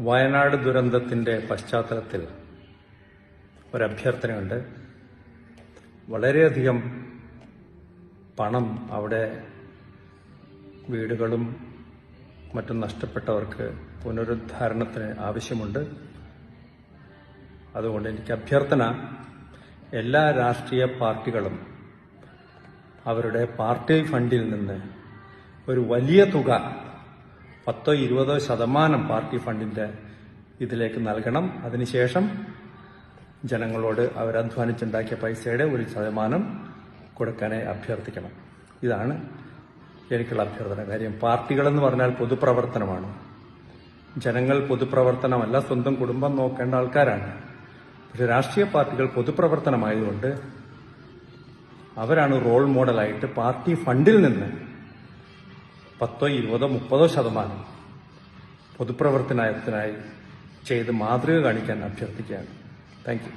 വയനാട് ദുരന്തത്തിന്റെ പശ്ചാത്തലത്തിൽ ഒരഭ്യർത്ഥനയുണ്ട് വളരെയധികം പണം അവിടെ വീടുകളും മറ്റും നഷ്ടപ്പെട്ടവർക്ക് പുനരുദ്ധാരണത്തിന് ആവശ്യമുണ്ട്. അതുകൊണ്ട് എനിക്ക് അഭ്യർത്ഥന എല്ലാ രാഷ്ട്രീയ പാർട്ടികളും അവരുടെ പാർട്ടി ഫണ്ടിൽ നിന്ന് ഒരു വലിയ തുക പത്തോ ഇരുപതോ ശതമാനം പാർട്ടി ഫണ്ടിന്റെ ഇതിലേക്ക് നൽകണം. അതിനുശേഷം ജനങ്ങളോട് അവരധ്വാനിച്ചുണ്ടാക്കിയ പൈസയുടെ ഒരു ശതമാനം കൊടുക്കാനായി അഭ്യർത്ഥിക്കണം. ഇതാണ് എനിക്കുള്ള അഭ്യർത്ഥന. കാര്യം പാർട്ടികളെന്ന് പറഞ്ഞാൽ പൊതുപ്രവർത്തനമാണ്. ജനങ്ങൾ പൊതുപ്രവർത്തനമല്ല സ്വന്തം കുടുംബം നോക്കേണ്ട ആൾക്കാരാണ്. പക്ഷെ രാഷ്ട്രീയ പാർട്ടികൾ പൊതുപ്രവർത്തനമായതുകൊണ്ട് അവരാണ് റോൾ മോഡലായിട്ട് പാർട്ടി ഫണ്ടിൽ നിന്ന് പത്തോ ഇരുപതോ മുപ്പതോ ശതമാനം പൊതുപ്രവർത്തനത്തിനായി ചെയ്ത് മാതൃക കാണിക്കാൻ അഭ്യർത്ഥിക്കുകയാണ്. താങ്ക്